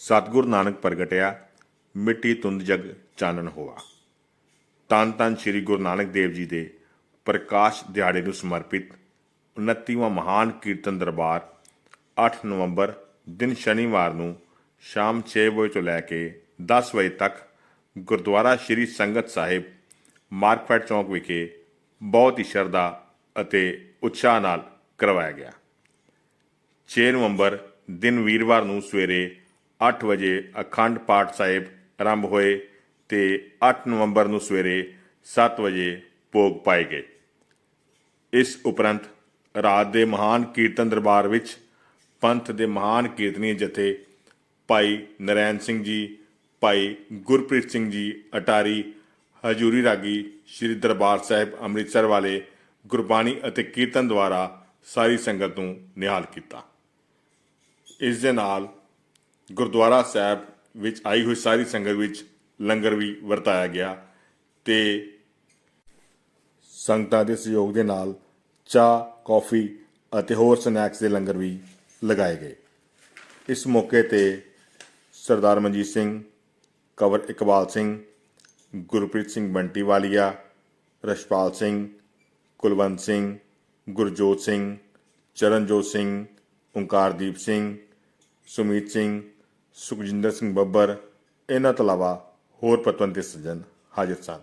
ਸਤਿਗੁਰ ਨਾਨਕ ਪ੍ਰਗਟਿਆ, ਮਿੱਟੀ ਤੁੰਦ ਜਗ ਚਾਨਣ ਹੋਆ। ਤਨ ਤਨ ਸ੍ਰੀ ਗੁਰੂ ਨਾਨਕ ਦੇਵ ਜੀ ਦੇ ਪ੍ਰਕਾਸ਼ ਦਿਹਾੜੇ ਨੂੰ ਸਮਰਪਿਤ 29ਵਾਂ ਮਹਾਨ ਕੀਰਤਨ ਦਰਬਾਰ 8 ਨਵੰਬਰ ਦਿਨ ਸ਼ਨੀਵਾਰ ਨੂੰ ਸ਼ਾਮ 6 ਵਜੇ ਤੋਂ ਲੈ ਕੇ 10 ਵਜੇ ਤੱਕ ਗੁਰਦੁਆਰਾ ਸ੍ਰੀ ਸੰਗਤ ਸਾਹਿਬ, ਮਾਰਕਫੈਟ ਚੌਂਕ ਵਿਖੇ ਬਹੁਤ ਹੀ ਸ਼ਰਧਾ ਅਤੇ ਉਤਸ਼ਾਹ ਨਾਲ ਕਰਵਾਇਆ ਗਿਆ। 6 ਨਵੰਬਰ ਦਿਨ ਵੀਰਵਾਰ ਨੂੰ ਸਵੇਰੇ 8 ਵਜੇ ਅਖੰਡ ਪਾਠ ਸਾਹਿਬ ਆਰੰਭ ਹੋਏ ਤੇ 8 ਨਵੰਬਰ ਨੂੰ ਸਵੇਰੇ 7 ਵਜੇ ਭੋਗ ਪਾਏ ਗਏ। ਇਸ ਉਪਰੰਤ ਰਾਤ ਦੇ ਮਹਾਨ ਕੀਰਤਨ ਦਰਬਾਰ ਵਿੱਚ ਪੰਥ ਦੇ ਮਹਾਨ ਕੀਰਤਨੀ ਜਥੇ ਭਾਈ ਨਰੈਣ ਸਿੰਘ ਜੀ, ਭਾਈ ਗੁਰਪ੍ਰੀਤ ਸਿੰਘ ਜੀ, ਅਟਾਰੀ, ਹਜੂਰੀ ਰਾਗੀ, ਸ੍ਰੀ ਦਰਬਾਰ ਸਾਹਿਬ ਅੰਮ੍ਰਿਤਸਰ ਵਾਲੇ ਗੁਰਬਾਣੀ ਅਤੇ ਕੀਰਤਨ ਦੁਆਰਾ ਸਾਰੀ ਸੰਗਤ ਨੂੰ ਨਿਹਾਲ ਕੀਤਾ। ਇਸ ਦੇ ਨਾਲ ਗੁਰਦੁਆਰਾ ਸਾਹਿਬ ਵਿੱਚ ਆਈ ਹੋਈ ਸਾਰੀ ਸੰਗਤ ਵਿੱਚ ਲੰਗਰ ਵੀ ਵਰਤਾਇਆ ਗਿਆ ਤੇ ਸੰਗਤਾਂ ਦੇ ਸਹਿਯੋਗ ਦੇ ਨਾਲ ਚਾਹ, ਕੌਫੀ ਅਤੇ ਹੋਰ ਸਨੈਕਸ ਦੇ ਲੰਗਰ ਵੀ ਲਗਾਏ ਗਏ। ਇਸ ਮੌਕੇ ਤੇ ਸਰਦਾਰ ਮਨਜੀਤ ਸਿੰਘ, ਕਵਰ ਇਕਬਾਲ ਸਿੰਘ, ਗੁਰਪ੍ਰੀਤ ਸਿੰਘ ਬੰਟੀ ਵਾਲੀਆ ਰਸ਼ਪਾਲ ਸਿੰਘ, ਕੁਲਵੰਤ ਸਿੰਘ, ਗੁਰਜੋਤ ਸਿੰਘ, ਚਰਨਜੋਤ ਸਿੰਘ, ਓਂਕਾਰਦੀਪ ਸਿੰਘ, ਸੁਮੀਤ ਸਿੰਘ ਸੁਖਜਿੰਦਰ ਸਿੰਘ ਬੱਬਰ ਇਹਨਾਂ ਤੋਂ ਇਲਾਵਾ ਹੋਰ ਪਤਵੰਤੇ ਸੱਜਣ ਹਾਜ਼ਰ ਸਨ।